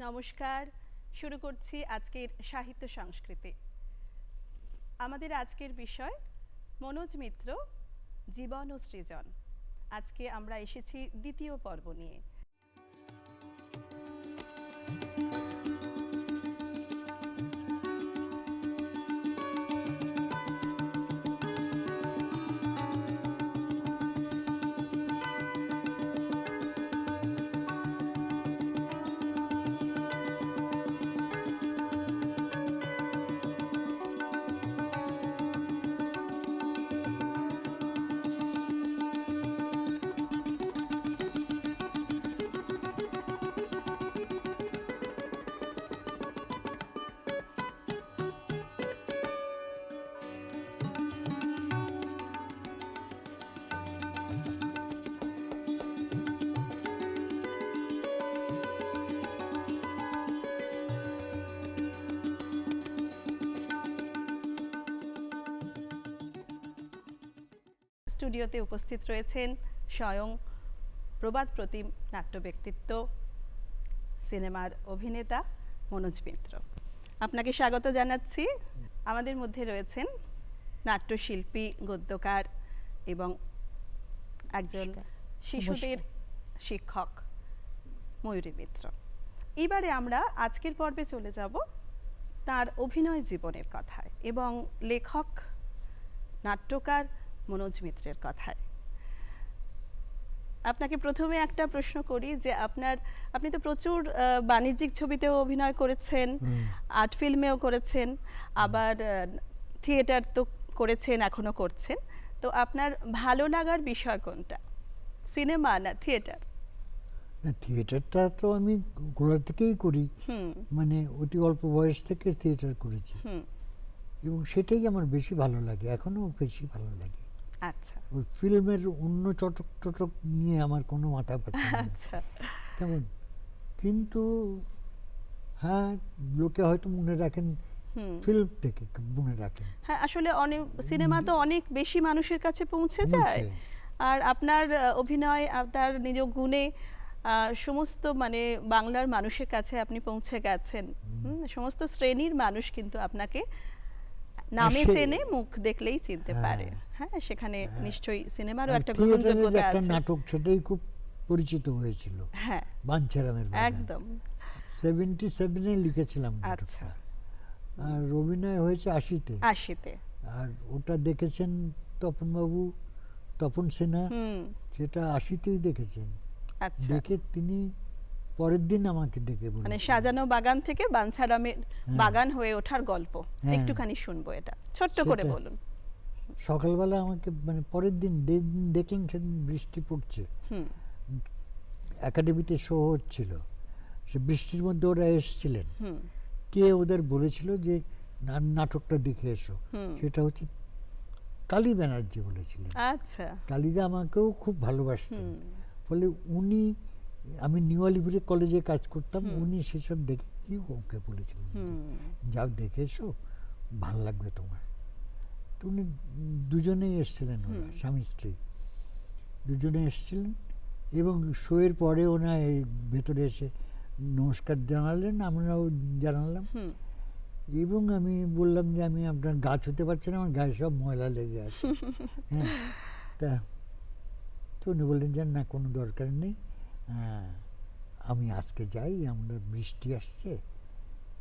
নমস্কার। শুরু করছি আজকের সাহিত্য সংস্কৃতি। আমাদের আজকের বিষয় মনোজ মিত্র, জীবন ও সৃজন। আজকে আমরা এসেছি দ্বিতীয় পর্ব নিয়ে। স্টুডিওতে উপস্থিত রয়েছেন স্বয়ং প্রবাদ প্রতিম নাট্য ব্যক্তিত্ব সিনেমার অভিনেতা মনোজ মিত্র। আপনাকে স্বাগত জানাচ্ছি। আমাদের মধ্যে রয়েছেন নাট্যশিল্পী গদ্যকার এবং একজন শিশুদের শিক্ষক ময়ূরী মিত্র। এবারে আমরা আজকের পর্বে চলে যাব তার অভিনয় জীবনের কথায় এবং লেখক নাট্যকার মনোজ মিত্রের কথায়। আপনাকে প্রথমে একটা প্রশ্ন করি যে আপনার আপনি তো প্রচুর বাণিজ্যিক ছবিতেও অভিনয় করেছেন আর্ট ফিল্মেও করেছেন আবার থিয়েটার তো করেছেন এখনও করছেন। তো আপনার ভালো লাগার বিষয় কোনটা? সিনেমা না থিয়েটার? না থিয়েটারটা তো আমি গোড়া থেকেই করি। মানে অতি অল্প বয়স থেকে থিয়েটার করেছি। হুম। এবং সেটাই আমার বেশি ভালো লাগে এখনও বেশি ভালো লাগে। আচ্ছা। ওই ফিল্মের অন্য চটক টটক নিয়ে আমার কোনো মাথা ব্যথা আচ্ছা। কেমন? কিন্তু হ্যাঁ লোকে হয়তো মনে রাখেন ফিল্ম থেকে মনে রাখেন। হ্যাঁ আসলে অনেক সিনেমা তো অনেক বেশি মানুষের কাছে পৌঁছে যায়। আর আপনার অভিনয় আপনার নিজ গুণে সমস্ত মানে বাংলার মানুষের কাছে আপনি পৌঁছে গেছেন। হুম, সমস্ত শ্রেণির মানুষ কিন্তু আপনাকে নামে চেনে মুখ দেখলেই চিনতে হ্যাঁ। পারে। হ্যাঁ সেখানে নিশ্চয়ই সিনেমারও একটা গ্রহণযোগ্যতা আছে। নাটক সেটাই খুব পরিচিত হয়েছিল। হ্যাঁ। বাঞ্ছারামের একদম। সেভেন্টি সেভেনে লিখেছিলাম আচ্ছা। আর অভিনয় হয়েছে আশিতে। আশিতে। আর ওটা দেখেছেন তপনবাবু তপন সেনা। সেটা আশিতেই দেখেছেন। আচ্ছা। দেখে তিনি পরের দিন আমাকে ডেকে মানে সাজানো বাগান থেকে বাঞ্ছারামের বাগান হয়ে ওঠার গল্প। হ্যাঁ। একটুখানি শুনব এটা। ছোট্ট করে বলুন। সকালবেলা আমাকে মানে পরের দিন দেখলেন সেদিন বৃষ্টি পড়ছে। একাডেমিতে শো হচ্ছিল। সে বৃষ্টির মধ্যে ওরা এসেছিলেন। হুম। কে ওদের বলেছিল যে নাটকটা দেখে এসো। সেটা হচ্ছে কালী ব্যানার্জি বলেছিলেন। আচ্ছা। কালিদা আমাকেও খুব ভালোবাসতেন। ফলে উনি আমি নিউ আলিপুরে কলেজে কাজ করতাম উনি সেসব দেখে কি ওকে বলেছিলেন যাও দেখে এসো ভালো লাগবে তোমার। তো উনি দুজনেই এসেছিলেন ওরা স্বামী স্ত্রী। দুজনে এসেছিলেন এবং শোয়ের পরে ওনা এই ভেতরে এসে নমস্কার জানালেন আমরাও জানালাম। এবং আমি বললাম যে আমি আপনার গাছ হতে পারছি না আমার গায়ে সব ময়লা লেগে আছে। হ্যাঁ তা তো উনি বললেন যে না কোনো দরকার নেই। হ্যাঁ, আমি আজকে যাই আমরা বৃষ্টি আসছে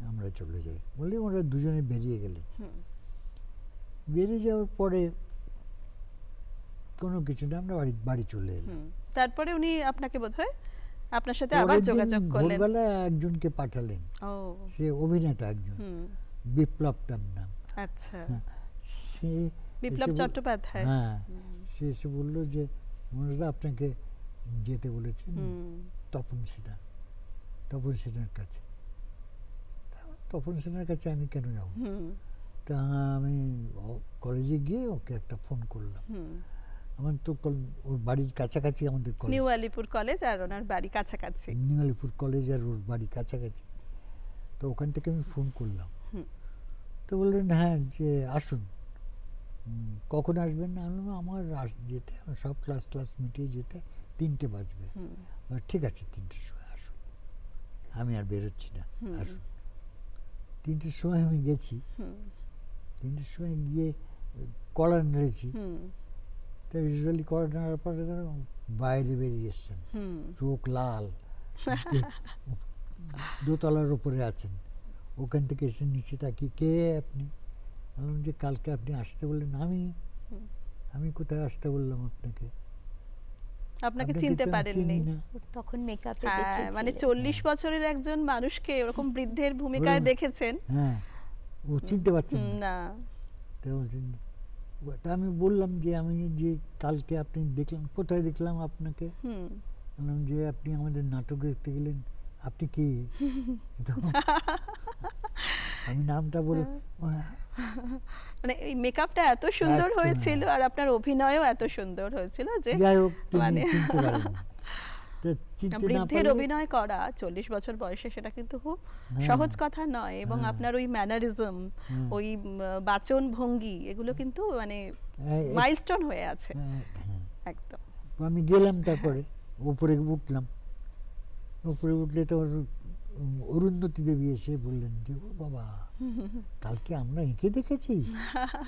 আমরা চলে যাই। বলে ওরা দুজনে বেরিয়ে গেলেন বেরিয়ে যাওয়ার পরে কোনো কিছু না আমরা বাড়ি বাড়ি চলে এলাম। তারপরে উনি আপনাকে বোধহয় আপনার সাথে আবার যোগাযোগ করলেন। ভোরবেলা একজনকে পাঠালেন। সে অভিনেতা একজন। বিপ্লব তার নাম। আচ্ছা। হ্যাঁ, সে বিপ্লব চট্টোপাধ্যায়। হ্যাঁ সে এসে বলল যে মনোজদা আপনাকে যেতে বলেছেন তপন সিনহা তপন সিনহার কাছে। তপন সিনহার কাছে আমি কেন যাব? তা আমি কলেজে গিয়ে ওকে একটা ফোন করলাম। আমার তো কল- ওর বাড়ির কাছাকাছি আমাদের কলেজ। নিউ আলিপুর কলেজ আর ওনার বাড়ি কাছাকাছি। নিউ আলিপুর কলেজ আর ওর বাড়ি কাছাকাছি। তো ওখান থেকে আমি ফোন করলাম। তো বললেন হ্যাঁ যে আসুন। কখন আসবেন? না আমার যেতে আমার সব ক্লাস ক্লাস মিটিয়ে যেতে তিনটে বাজবে। ঠিক আছে তিনটের সময় আসুন আমি আর বেরোচ্ছি না। আসুন তিনটের সময় আমি গেছি। হুম। তিনটের সময় গিয়ে কড়া নেড়েছি। হুম। তা ইউজুয়ালি কড়া নেড়ার পরে বাইরে বেরিয়ে এসছেন। হুম। চোখ লাল। দোতলার উপরে আছেন। ওখান থেকে এসে নিচে তাকিয়ে কে আপনি? বললাম যে কালকে আপনি আসতে বললেন আমি। আমি কোথায় আসতে বললাম আপনাকে? আপনাকে চিনতে পারেননি। তখন মেকআপে হ্যাঁ মানে চল্লিশ বছরের একজন মানুষকে এরকম বৃদ্ধের ভূমিকায় দেখেছেন। হ্যাঁ ও চিনতে পারছেন না। তা তা আমি বললাম যে আমি যে কালকে আপনি দেখলাম কোথায় দেখলাম আপনাকে? হুম। বললাম যে আপনি আমাদের নাটক দেখতে গেলেন আপনি কি? তো আমি নামটা বলে মানে এই মেকআপটা এত সুন্দর হয়েছিল আর আপনার অভিনয়ও এত সুন্দর হয়েছিল যে যাই হোক মানে- বৃদ্ধের অভিনয় করা চল্লিশ বছর বয়সে সেটা কিন্তু খুব হ্যাঁ। সহজ কথা নয় এবং হ্যাঁ। আপনার ওই ম্যানারিজম হ্যাঁ। ওই বাচন ভঙ্গি এগুলো কিন্তু মানে হ্যাঁ, মাইলস্টোন হয়ে আছে হ্যাঁ, হ্যাঁ। একদম আমি গেলাম তারপরে উপরে উঠলাম উপরে উঠলে তো অরুন্ধতী দেবী এসে বললেন যে ও বাবা কালকে আমরা এঁকে দেখেছি?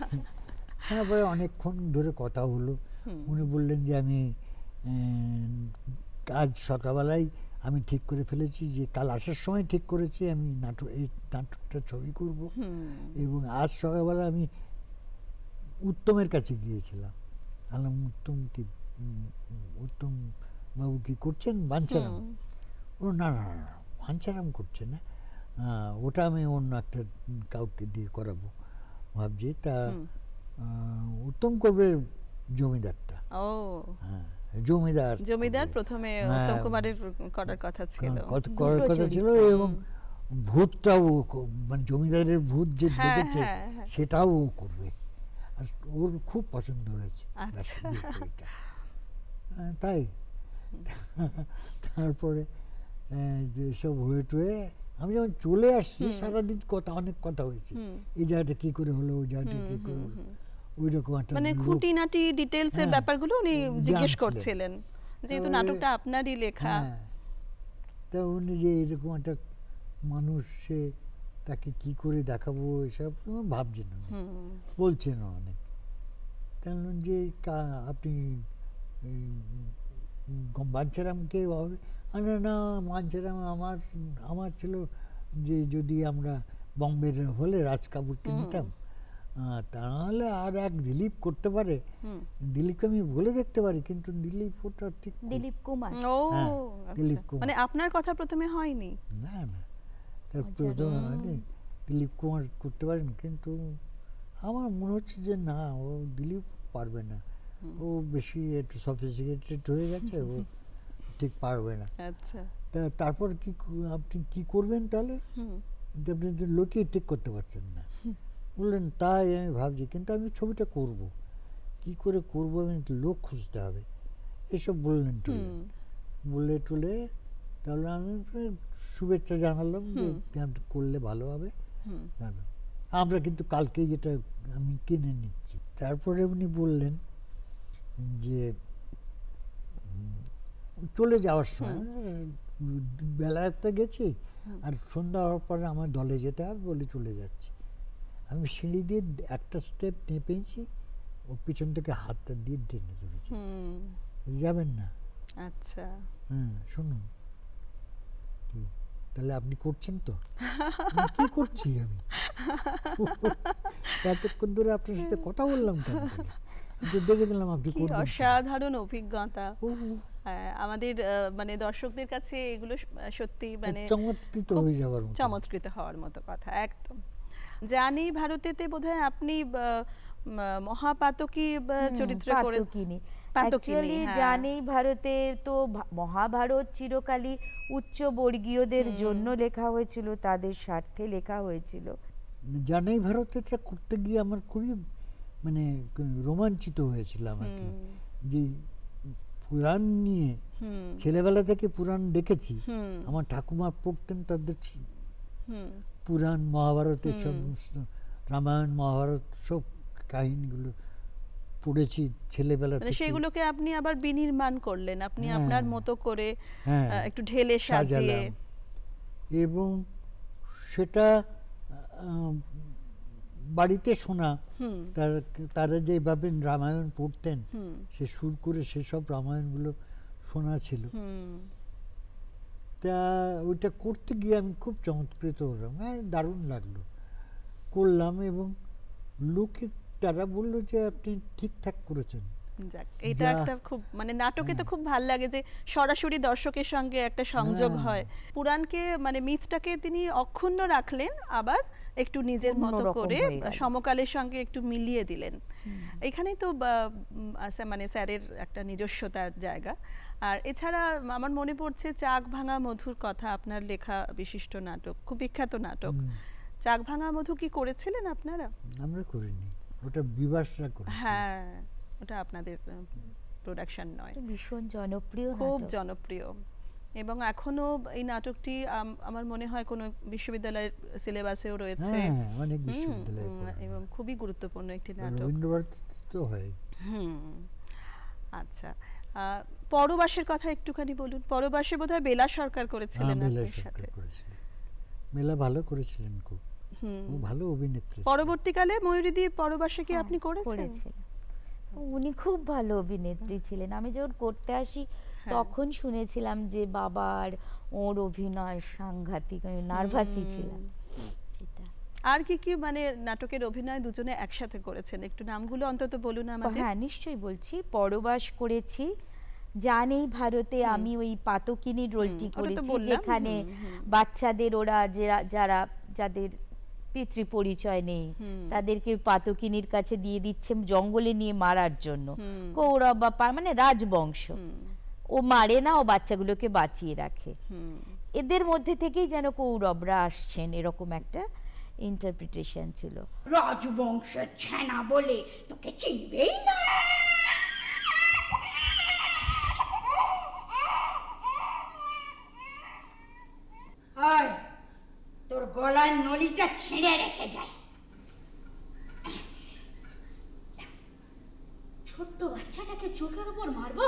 তারপরে অনেকক্ষণ ধরে কথা হলো। উনি বললেন যে আমি আজ সকালবেলায় আমি ঠিক করে ফেলেছি যে কাল আসার সময় ঠিক করেছি আমি নাটক এই নাটকটা ছবি করব। এবং আজ সকালবেলা আমি উত্তমের কাছে গিয়েছিলাম। আলাম উত্তম কি উত্তম বাবু কি করছেন? বাঞ্ছারাম। হুম। ও না না না না, বাঞ্ছারাম করছে না? ওটা আমি অন্য একটা কাউকে দিয়ে করাবো। ভাবছি তা উত্তম করবে জমিদারটা। ও। হ্যাঁ জমিদার জমিদার প্রথমে হ্যাঁ, উত্তম কুমারের করার কথা ছিল। করার কথা ছিল এবং ভূতটাও মানে জমিদারের ভূত যে হ্যাঁ, দেখেছে হ্যাঁ। সেটাও ও করবে। আর ওর খুব পছন্দ হয়েছে আচ্ছা। তাই। তারপরে সব হয়ে টয়ে আমি যখন চলে আসছি সারাদিন কথা অনেক কথা হয়েছে। এই জায়গাটা কি করে হলো ওই জায়গাটা কি করে হলো? ওই রকম একটা মানে খুঁটিনাটি ডিটেলস এর হ্যাঁ, ব্যাপারগুলো উনি জিজ্ঞেস করছিলেন যেহেতু নাটকটা আপনারই লেখা। হ্যাঁ। তা উনি যে এরকম একটা মানুষ সে তাকে কি করে দেখাবো এসব ভাবছেন উনি। বলছেন অনেক। তা বললাম যে আপনি এই, আরে না বাঞ্ছারাম আমার আমার ছিল যে যদি আমরা বম্বের হলে রাজ কাপুরকে নিতাম তাহলে আর এক দিলীপ করতে পারে। দিলীপকে আমি বলে দেখতে পারি কিন্তু দিলীপ ওটা ঠিক দিলীপ কুমার। ও হ্যাঁ, আচ্ছা। দিলীপ কুমার। মানে আপনার কথা প্রথমে হয়নি? না না। তা প্রথমে হয়নি। দিলীপ কুমার করতে পারেন কিন্তু আমার মনে হচ্ছে যে না ও দিলীপ পারবে না। ও বেশি একটু সফিসিকেটেড হয়ে গেছে ও ঠিক পারবে না। আচ্ছা। তা তারপর কি আপনি কি করবেন তাহলে? আপনি লোকই ঠিক করতে পারছেন না। বললেন তাই আমি ভাবছি কিন্তু আমি ছবিটা করব। কি করে করব আমি লোক খুঁজতে হবে। এসব বললেন টুলে। বলে টুলে তাহলে আমি শুভেচ্ছা জানালাম যে আপনি করলে ভালো হবে। আমরা কিন্তু কালকেই এটা আমি কিনে নিচ্ছি। তারপরে উনি বললেন যে চলে যাওয়ার সময় বেলা একটা গেছি আর সন্ধ্যা হওয়ার পরে আমার দলে যেতে হবে বলে চলে যাচ্ছি। আমি সিঁড়ি দিয়ে একটা স্টেপ নেপেছি ও পিছন থেকে হাতটা দিয়ে টেনে ধরেছি। যাবেন না। আচ্ছা। হ্যাঁ শুনুন। কি? তাহলে আপনি করছেন তো? কি করছি আমি? এতক্ষণ ধরে আপনার সাথে কথা বললাম কেন তো দেখে দিলাম আপনি অসাধারণ অভিজ্ঞতা। আমাদের মানে দর্শকদের কাছে এগুলো সত্যি মানে চমৎকৃত হয়ে যাওয়ার মতো। চমৎকৃত হওয়ার মতো কথা একদম। জানি ভারতেতে বোধহয় আপনি মহাপাতকী চরিত্রে করে অ্যাকচুয়ালি। জানেই ভারতে তো মহাভারত চিরকালই উচ্চ বর্গীয়দের জন্য লেখা হয়েছিল তাদের স্বার্থে লেখা হয়েছিল। জানাই ভারত এটা করতে গিয়ে আমার খুবই মানে রোমাঞ্চিত হয়েছিলাম আর কি। যে পুরাণ নিয়ে ছেলেবেলা থেকে পুরাণ দেখেছি আমার ঠাকুমা পড়তেন তাদের পুরাণ মহাভারতের সমস্ত রামায়ণ মহাভারত সব কাহিনীগুলো পড়েছি ছেলেবেলা মানে থেকে সেগুলোকে আপনি আবার বিনির্মাণ করলেন আপনি হ্যাঁ। আপনার মতো করে হ্যাঁ, একটু ঢেলে সাজিয়ে। এবং সেটা বাড়িতে শোনা তার তারা যেভাবে রামায়ণ পড়তেন সে সুর করে সেসব রামায়ণগুলো শোনা ছিল তা ওইটা করতে গিয়ে আমি খুব চমৎকৃত হলাম। হ্যাঁ দারুণ লাগল। করলাম এবং লোকে তারা বলল যে আপনি ঠিকঠাক করেছেন। যাক এটা একটা খুব মানে নাটকে তো খুব ভালো লাগে যে সরাসরি দর্শকের সঙ্গে একটা সংযোগ হ্যাঁ। হয়। পুরাণকে মানে মিথটাকে তিনি অক্ষুণ্ণ রাখলেন আবার একটু নিজের মতো করে সমকালের সঙ্গে একটু মিলিয়ে দিলেন। এখানেই তো মানে স্যারের একটা নিজস্বতার জায়গা। আর এছাড়া আমার মনে পড়ছে চাক ভাঙা মধুর কথা আপনার লেখা বিশিষ্ট নাটক খুব বিখ্যাত নাটক। চাক ভাঙা মধু কি করেছিলেন আপনারা? আমরা করিনি। ওটা বিবাসরা করে হ্যাঁ। ওটা আপনাদের প্রোডাকশন নয়। ভীষণ জনপ্রিয় খুব জনপ্রিয়। এবং এখনও এই নাটকটি আমার মনে হয় কোনো বিশ্ববিদ্যালয়ের সিলেবাসেও রয়েছে। হ্যাঁ অনেক বিশ্ববিদ্যালয়ে এবং খুবই গুরুত্বপূর্ণ একটি নাটক। রবীন্দ্রভারতীতে তো হয়। হুম আচ্ছা আহ, পরবাসের কথা একটুখানি বলুন। পরবাসে বোধহয় বেলা সরকার হ্যাঁ করেছিলেন মেলা আপনার সাথে। মেলা ভালো করেছিলেন খুব। ভালো অভিনেত্রী। পরবর্তীকালে ময়ূরীদি পরবাসে কি হ্যাঁ, আপনি করেছেন। উনি খুব ভালো অভিনেত্রী ছিলেন। আমি যখন করতে আসি হ্যাঁ। তখন শুনেছিলাম যে বাবার ওর অভিনয় সাংঘাতিক আমি নার্ভাসই ছিলাম। আর কি কি মানে নাটকের অভিনয় দুজনে একসাথে করেছেন? একটু নামগুলো অন্তত বলুন আমাদের। হ্যাঁ নিশ্চয়ই বলছি। পরবাস করেছি। জানেই ভারতে আমি ওই পাতকিনীর রোলটি করেছি যেখানে বাচ্চাদের ওরা যারা যাদের পিতৃ পরিচয় নেই। তাদেরকে পাতকিনীর কাছে দিয়ে দিচ্ছে জঙ্গলে নিয়ে মারার জন্য। কৌরব বা মানে রাজবংশ। ও মারে না ও বাচ্চাগুলোকে বাঁচিয়ে রাখে। হুম। এদের মধ্যে থেকেই যেন কৌরবরা আসছেন এরকম একটা ইন্টারপ্রিটেশন ছিল। রাজবংশ ছানা বলে তোকে চিনবেই না আয় তোর গলার নলিটা ছিঁড়ে রেখে যায় ছোট্ট বাচ্চাটাকে চোখের উপর মারবো?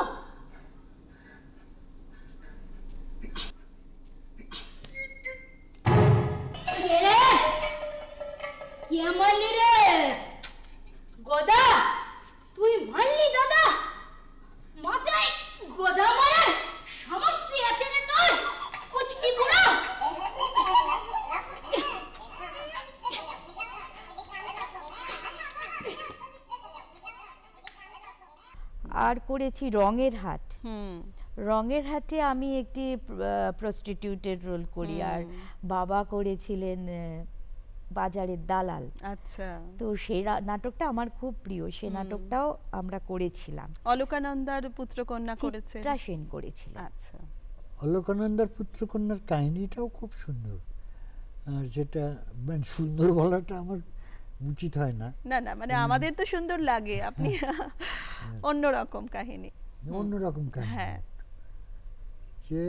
আর করেছি রঙের হাট। হুম। রঙের হাটে আমি একটি প্রস্টিটিউটের রোল করি। আর বাবা করেছিলেন বাজারের দালাল। আচ্ছা। তো সেই নাটকটা আমার খুব প্রিয়। সে নাটকটাও আমরা করেছিলাম। অলকানন্দার পুত্রকন্যা চিত্রা সেন করেছিলাম আচ্ছা। অলকানন্দার পুত্রকন্যার কাহিনীটাও খুব সুন্দর। আর যেটা মানে সুন্দর বলাটা আমার উচিত হয় না। না না মানে আমাদের তো সুন্দর লাগে। আপনি অন্যরকম কাহিনী। অন্যরকম কাহিনী। হ্যাঁ। যে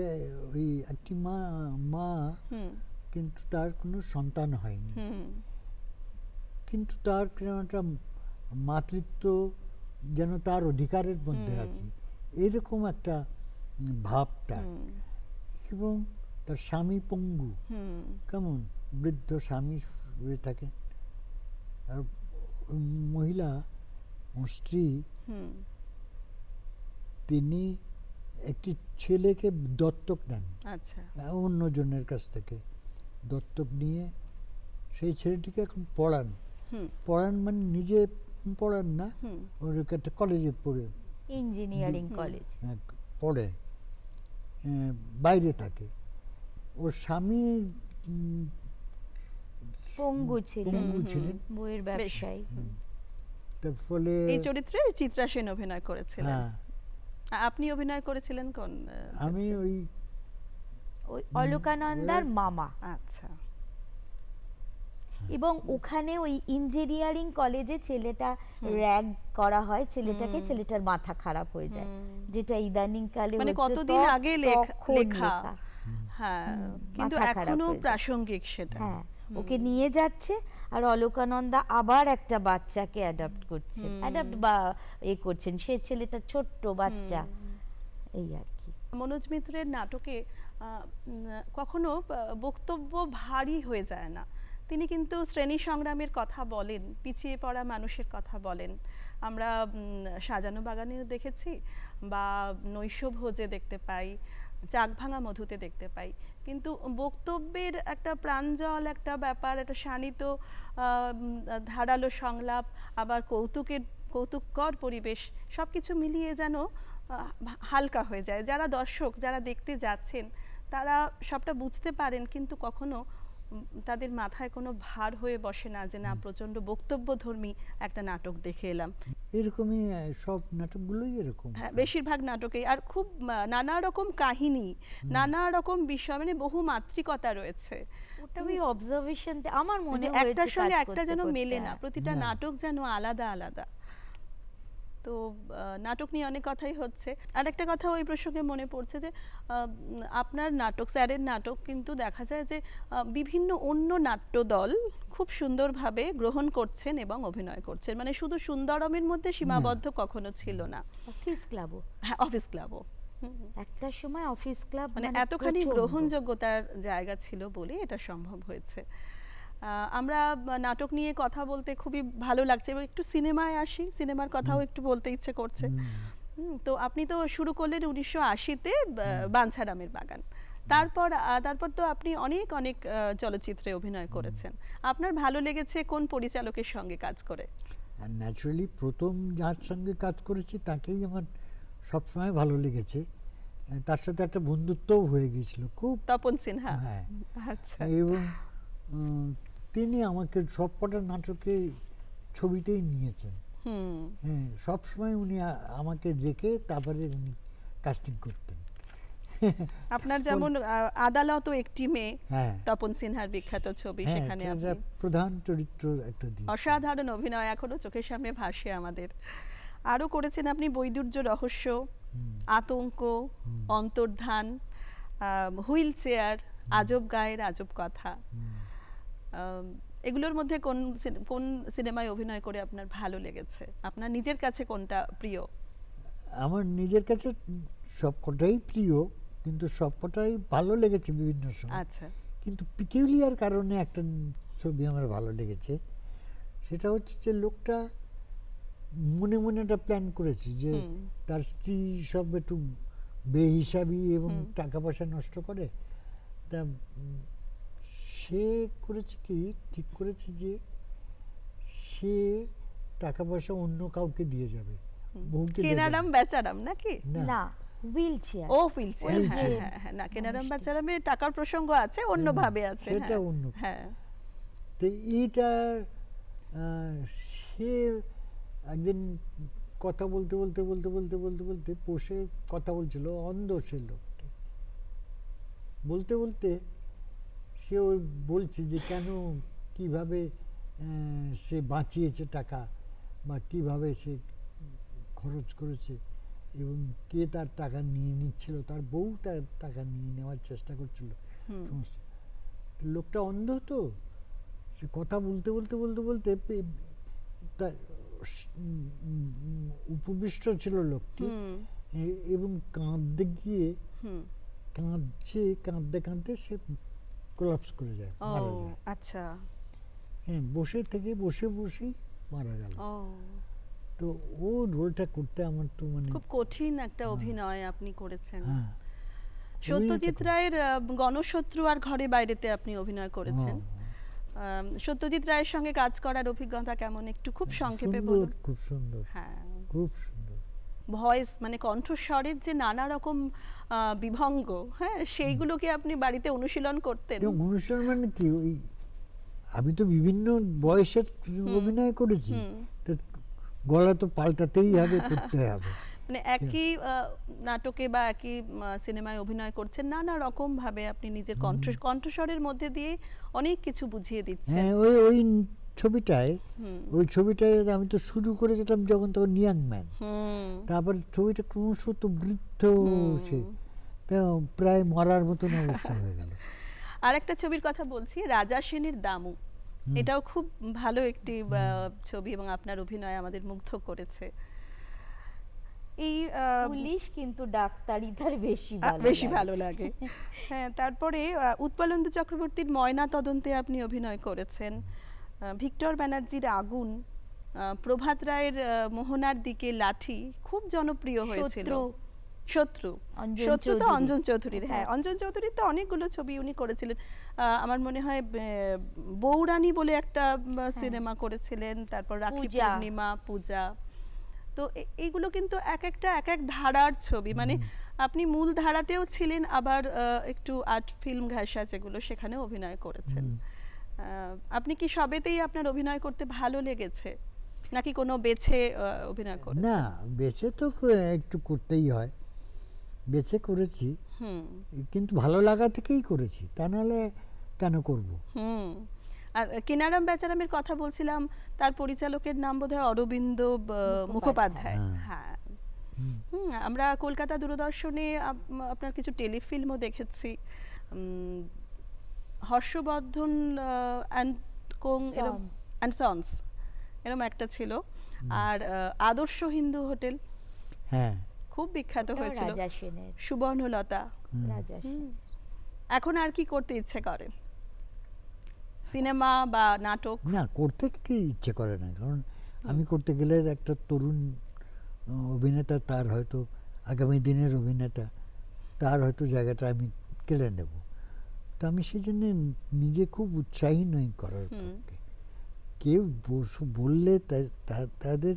ওই একটি মা মা কিন্তু তার কোনো সন্তান হয়নি। কিন্তু তার একটা মাতৃত্ব যেন তার অধিকারের মধ্যে আছে এরকম একটা ভাব তার। এবং তার স্বামী পঙ্গু কেমন? বৃদ্ধ স্বামী হয়ে থাকে। আর মহিলা ওর স্ত্রী তিনি একটি ছেলেকে দত্তক নেন আচ্ছা। অন্যজনের কাছ থেকে দত্তক নিয়ে সেই ছেলেটিকে এখন পড়ান। পড়ান মানে নিজে পড়ান না ওর একটা কলেজে পড়ে। ইঞ্জিনিয়ারিং কলেজ পড়ে। আহ, বাইরে থাকে। ওর স্বামী উম, পঙ্গু ছিলেন। পঙ্গু ছিলেন। বইয়ের ব্যবসায়ী। তার ফলে এই চরিত্রে চিত্রা সেন অভিনয় করেছিলেন। হ্যাঁ। আপনি অভিনয় করেছিলেন কোন আমি ওই ওই অলকানন্দার মামা। আচ্ছা। এবং ওখানে ওই ইঞ্জিনিয়ারিং কলেজে ছেলেটা র্যাগ করা হয়। ছেলেটাকে ছেলেটার মাথা খারাপ হয়ে যায়। যেটা ইদানিং কালে মানে কতদিন আগে লেখা লেখা। হ্যাঁ কিন্তু এখনও প্রাসঙ্গিক সেটা। হ্যাঁ। ওকে নিয়ে যাচ্ছে আর অলকানন্দা আবার একটা বাচ্চাকে অ্যাডাপ্ট করছেন অ্যাডাপ্ট বা এ করছেন। সে ছেলেটা ছোট্ট বাচ্চা। এই আর কি। মনোজ মিত্রের নাটকে কখনো বক্তব্য ভারী হয়ে যায় না। তিনি কিন্তু শ্রেণি সংগ্রামের কথা বলেন পিছিয়ে পড়া মানুষের কথা বলেন। আমরা উম, সাজানো বাগানেও দেখেছি বা নৈশ ভোজে দেখতে পাই। চাক ভাঙা মধুতে দেখতে পাই। কিন্তু বক্তব্যের একটা প্রাঞ্জল, একটা ব্যাপার, একটা শানিত ধারালো সংলাপ, আবার কৌতুকের, কৌতুককর পরিবেশ সব কিছু মিলিয়ে যেন হালকা হয়ে যায়। যারা দর্শক, যারা দেখতে যাচ্ছেন, তারা সবটা বুঝতে পারেন, কিন্তু কখনো তাদের মাথায় কোনো ভার হয়ে বসে না যে না প্রচণ্ড বক্তব্যধর্মী একটা নাটক দেখে এলাম। এরকমই সব নাটকগুলোই এরকম। হ্যাঁ বেশিরভাগ নাটকেই। আর খুব নানা রকম কাহিনী নানা রকম বিষয় মানে বহু মাত্রিকতা রয়েছে। ওটা ওই অবজারভেশন আমার মনে হয়েছে একটার সঙ্গে একটা যেন মেলে না হ্যাঁ। প্রতিটা নাটক যেন আলাদা আলাদা। তো নাটক নিয়ে অনেক কথাই হচ্ছে। আর একটা কথা ওই প্রসঙ্গে মনে পড়ছে যে আপনার নাটক স্যারের নাটক কিন্তু দেখা যায় যে বিভিন্ন অন্য নাট্য দল খুব সুন্দরভাবে গ্রহণ করছেন এবং অভিনয় করছেন। মানে শুধু সুন্দরমের মধ্যে সীমাবদ্ধ কখনো ছিল না। অফিস ক্লাবও। হ্যাঁ অফিস ক্লাবও। একটা সময় অফিস ক্লাব মানে এতখানি গ্রহণযোগ্যতার জায়গা ছিল বলে এটা সম্ভব হয়েছে। আমরা নাটক নিয়ে কথা বলতে খুবই ভালো লাগছে। এবং একটু সিনেমায় আসি সিনেমার কথাও একটু বলতে ইচ্ছে করছে। তো আপনি তো শুরু করলেন উনিশশো আশিতে বাঞ্ছারামের বাগান। তারপর তারপর তো আপনি অনেক অনেক চলচ্চিত্রে অভিনয় করেছেন। আপনার ভালো লেগেছে কোন পরিচালকের সঙ্গে কাজ করে? আর ন্যাচুরালি প্রথম যার সঙ্গে কাজ করেছি তাকেই আমার সবসময় ভালো লেগেছে। তার সাথে একটা বন্ধুত্বও হয়ে গিয়েছিল। খুব তপন সিনহা? হ্যাঁ। আচ্ছা। এবং তিনি আমাকে সবকটা নাটকে ছবিতেই নিয়েছেন। হুম। হ্যাঁ সবসময় উনি আমাকে রেখে তারপরে উনি কাস্টিং করতেন। আপনার যেমন আদালত একটি মেয়ে হ্যাঁ। তপন সিনহার বিখ্যাত ছবি হ্যাঁ সেখানে আপনি প্রধান চরিত্র একটা অসাধারণ অভিনয় এখনও চোখের সামনে ভাসে আমাদের। আরও করেছেন আপনি বৈদুর্য রহস্য আতঙ্ক অন্তর্ধান হুইল চেয়ার আজব গায়ের আজব কথা। এগুলোর মধ্যে কোন কোন সিনেমায় অভিনয় করে আপনার ভালো লেগেছে? আপনার নিজের কাছে কোনটা প্রিয়? আমার নিজের কাছে সবকটাই প্রিয় কিন্তু সবকটাই ভালো লেগেছে বিভিন্ন সময়। আচ্ছা। কিন্তু পিকিউলিয়ার কারণে একটা ছবি আমার ভালো লেগেছে সেটা হচ্ছে যে লোকটা মনে মনে একটা প্ল্যান করেছে যে তার স্ত্রী সব একটু বেহিসাবি এবং টাকা পয়সা নষ্ট করে তা সে করেছে কি? ঠিক করেছে যে সে টাকা পয়সা অন্য কাউকে দিয়ে যাবে। কেনারাম বেচারাম নাকি? না। হুইল চেয়ার ও চেয়ার হ্যাঁ হ্যাঁ হ্যাঁ না কেনারাম বেচারামে টাকার প্রসঙ্গ আছে অন্যভাবে আছে সেটা হ্যাঁ। অন্য। হ্যাঁ। তো এইটা আহ, সে একদিন কথা বলতে বলতে বলতে বলতে বলতে বলতে বসে কথা বলছিল অন্ধ সে লোকটা। বলতে বলতে সে ওই বলছে যে কেন কীভাবে সে বাঁচিয়েছে টাকা বা কীভাবে সে খরচ করেছে এবং কে তার টাকা নিয়ে নিচ্ছিল তার বউ তার টাকা নিয়ে নেওয়ার চেষ্টা করছিল। লোকটা অন্ধ তো? সে কথা বলতে বলতে বলতে বলতে তার উপবিষ্ট ছিল লোকটি এবং কাঁদতে গিয়ে কাঁদছে কাঁদতে কাঁদতে সে কোলাপস করে যায় মারা যায়। আচ্ছা। হ্যাঁ বসে থেকে বসে বসেই মারা গেল। তো ও রোলটা করতে আমার তো মানে খুব কঠিন একটা অভিনয় আপনি করেছেন। হ্যাঁ। সত্যজিৎ রায়ের গণশত্রু আর ঘরে বাইরেতে আপনি অভিনয় করেছেন। হ্যাঁ, সত্যজিৎ রায়ের সঙ্গে কাজ করার অভিজ্ঞতা কেমন একটু খুব সংক্ষেপে বলুন। খুব সুন্দর। হ্যাঁ। খুব ভয়েস মানে কণ্ঠস্বরের যে নানা রকম বিভঙ্গ হ্যাঁ সেইগুলোকে আপনি বাড়িতে অনুশীলন করতেন। অনুষ্ঠান মানে কি? ওই আমি তো বিভিন্ন বয়সের অভিনয় করেছি। তা গলা তো পাল্টাতেই হবে করতে হবে। মানে একই নাটকে বা একই সিনেমায় অভিনয় করছেন নানা রকম ভাবে আপনি নিজের কণ্ঠ কণ্ঠস্বরের মধ্যে দিয়ে অনেক কিছু বুঝিয়ে দিচ্ছেন। হ্যাঁ ওই ওই ছবিটায় ওই ছবিটায় আমি তো শুরু করেছিলাম যখন তখন ইয়াং ম্যান। তারপর ছবিটা ক্রমশ তো বৃদ্ধ সে প্রায় মরার মতন অবস্থা হয়ে গেল। আর একটা ছবির কথা বলছি রাজা সেনের দামু। এটাও খুব ভালো একটি ছবি এবং আপনার অভিনয় আমাদের মুগ্ধ করেছে। এই আহ, পুলিশ কিন্তু ডাক্তারি তার বেশি ভালো বেশি ভালো লাগে। হ্যাঁ তারপরে উৎপলেন্দু চক্রবর্তীর ময়না তদন্তে আপনি অভিনয় করেছেন। ভিক্টর ব্যানার্জির আগুন প্রভাত রায়ের মোহনার দিকে লাঠি খুব জনপ্রিয় হয়েছিল। শত্রু। শত্রু তো অঞ্জন চৌধুরীর হ্যাঁ অঞ্জন চৌধুরীর তো অনেকগুলো ছবি উনি করেছিলেন। আমার মনে হয় বৌরানী বলে একটা সিনেমা করেছিলেন তারপর রাখি। পূর্ণিমা পূজা। তো এইগুলো কিন্তু এক একটা এক এক ধারার ছবি। মানে আপনি মূল ধারাতেও ছিলেন আবার আহ, একটু আর্ট ফিল্ম ঘাসা যেগুলো সেখানেও অভিনয় করেছেন। আপনি কি সবেতেই আপনার অভিনয় করতে ভালো লেগেছে? নাকি কোনো বেছে অভিনয় অভিনয় না বেছে তো একটু করতেই হয়। বেছে করেছি। হুম। কিন্তু ভালো লাগা থেকেই করেছি। তা নাহলে কেন করব? হুম। আর কিনারাম বেচারামের কথা বলছিলাম তার পরিচালকের নাম বোধহয় অরবিন্দ মুখোপাধ্যায়। হ্যাঁ। আমরা কলকাতা দূরদর্শনে আপনার কিছু টেলিফিল্মও দেখেছি। হর্ষবর্ধন অ্যান্ড কোং এরম অ্যান্ড সন্স এরম একটা ছিল। আর আদর্শ হিন্দু হোটেল হ্যাঁ। খুব বিখ্যাত হয়েছিল। সুবর্ণলতা। এখন আর কি করতে ইচ্ছে করে? সিনেমা বা নাটক? না করতে কি ইচ্ছে করে না কারণ আমি করতে গেলে একটা তরুণ অভিনেতা তার হয়তো আগামী দিনের অভিনেতা তার হয়তো জায়গাটা আমি কেড়ে নেব। তো আমি সেই জন্য নিজে খুব উৎসাহী নই করার পক্ষে। কেউ বস- বললে তাদের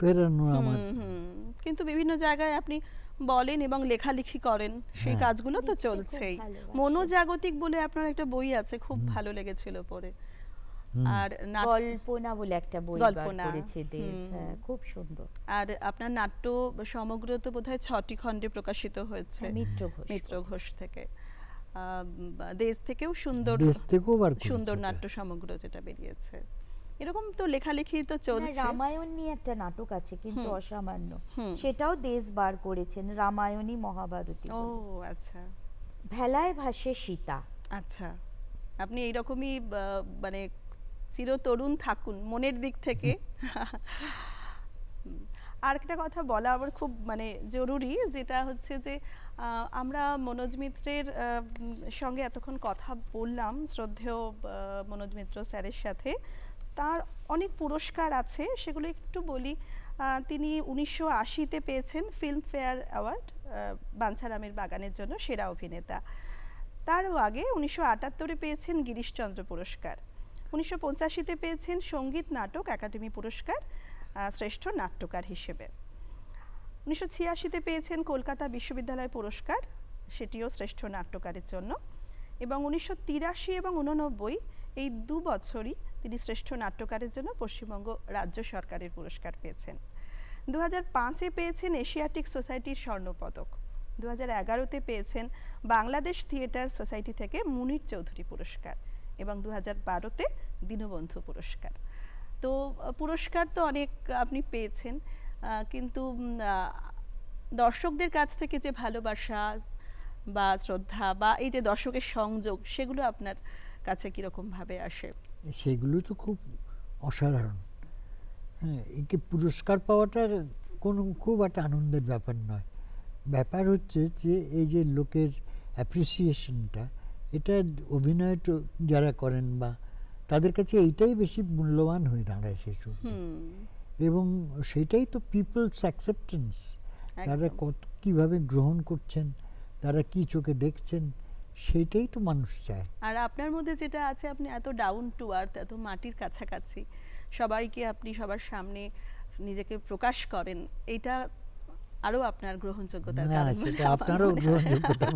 ফেরানো আমার। কিন্তু বিভিন্ন জায়গায় আপনি বলেন এবং লেখালেখি করেন সেই কাজগুলো তো চলছেই। মনোজাগতিক বলে আপনার একটা বই আছে খুব ভালো লেগেছিল পড়ে। আর গল্পনা বলে একটা বই বার গল্পনা, করেছে দেশ হ্যাঁ, খুব সুন্দর। আর আপনার নাট্য সমগ্র তো বোধহয় ছটি খণ্ডে প্রকাশিত হয়েছে। হ্যাঁ, মিত্র ঘোষ মিত্র ঘোষ থেকে। দেশ থেকেও সুন্দর দেশ থেকেও বার সুন্দর নাট্য সমগ্র যেটা বেরিয়েছে। এরকম তো লেখালেখি তো চলছে। রামায়ণ নিয়ে একটা নাটক আছে কিন্তু অসামান্য। সেটাও দেশ বার করেছেন রামায়ণী মহাভারতী ও আচ্ছা। ভেলায় ভাসে সীতা। আচ্ছা। আপনি এইরকমই আহ, মানে চিরতরুণ থাকুন মনের দিক থেকে। হুম। আর একটা কথা বলা আবার খুব মানে জরুরি, যেটা হচ্ছে যে আমরা মনোজ মিত্রের সঙ্গে এতক্ষণ কথা বললাম, শ্রদ্ধেয় মনোজ মিত্র স্যারের সাথে, তার অনেক পুরস্কার আছে, সেগুলো একটু বলি। তিনি উনিশশো আশিতে পেয়েছেন ফিল্মফেয়ার অ্যাওয়ার্ড বাঞ্ছারামের বাগানের জন্য সেরা অভিনেতা। তারও আগে উনিশশো আটাত্তরে পেয়েছেন গিরিশচন্দ্র পুরস্কার। উনিশশো পঁচাশিতে পেয়েছেন সংগীত নাটক একাডেমি পুরস্কার। শ্রেষ্ঠ নাট্যকার হিসেবে। উনিশশো ছিয়াশিতে পেয়েছেন কলকাতা বিশ্ববিদ্যালয় পুরস্কার, সেটিও শ্রেষ্ঠ নাট্যকারের জন্য। এবং উনিশশো তিরাশি এবং উননব্বই, এই দু বছরই তিনি শ্রেষ্ঠ নাট্যকারের জন্য পশ্চিমবঙ্গ রাজ্য সরকারের পুরস্কার পেয়েছেন। দু হাজার পাঁচে পেয়েছেন এশিয়াটিক সোসাইটির স্বর্ণপদক। দু হাজার এগারোতে পেয়েছেন বাংলাদেশ থিয়েটার সোসাইটি থেকে মুনির চৌধুরী পুরস্কার। এবং দু হাজার বারোতে দীনবন্ধু পুরস্কার। তো পুরস্কার তো অনেক আপনি পেয়েছেন কিন্তু দর্শকদের কাছ থেকে যে ভালোবাসা বা শ্রদ্ধা বা এই যে দর্শকের সংযোগ, সেগুলো আপনার কাছে কীরকম ভাবে আসে? সেগুলো তো খুব অসাধারণ। হ্যাঁ একে পুরস্কার পাওয়াটা কোনো খুব একটা আনন্দের ব্যাপার নয়। ব্যাপার হচ্ছে যে, এই যে লোকের অ্যাপ্রিসিয়েশনটা এটা অভিনয় যারা করেন বা তাদের কাছে এইটাই বেশি মূল্যবান হয়ে দাঁড়ায় সেই হুম। এবং সেটাই তো পিপলস অ্যাকসেপ্টেন্স তারা কত কীভাবে গ্রহণ করছেন তারা কি চোখে দেখছেন সেটাই তো মানুষ চায়। আর আপনার মধ্যে যেটা আছে আপনি এত ডাউন টু আর্থ এত মাটির কাছাকাছি সবাইকে আপনি সবার সামনে নিজেকে প্রকাশ করেন এটা আরও আপনার গ্রহণযোগ্যতার কারণ। আপনারও গ্রহণযোগ্যতা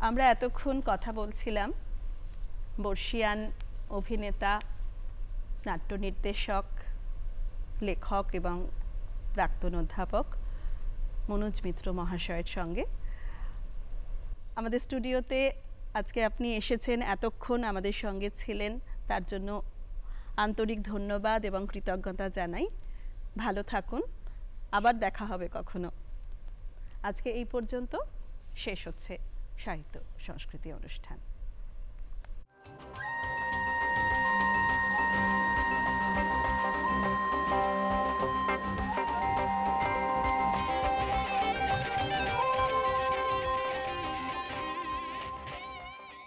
আমরা এতক্ষণ কথা বলছিলাম। বর্ষিয়ান অভিনেতা নাট্য নির্দেশক লেখক এবং প্রাক্তন অধ্যাপক মনোজ মিত্র মহাশয়ের সঙ্গে। আমাদের স্টুডিওতে আজকে আপনি এসেছেন, এতক্ষণ আমাদের সঙ্গে ছিলেন। তার জন্য আন্তরিক ধন্যবাদ এবং কৃতজ্ঞতা জানাই। ভালো থাকুন, আবার দেখা হবে কখনো। আজকে এই পর্যন্ত শেষ হচ্ছে সাহিত্য সংস্কৃতি অনুষ্ঠান।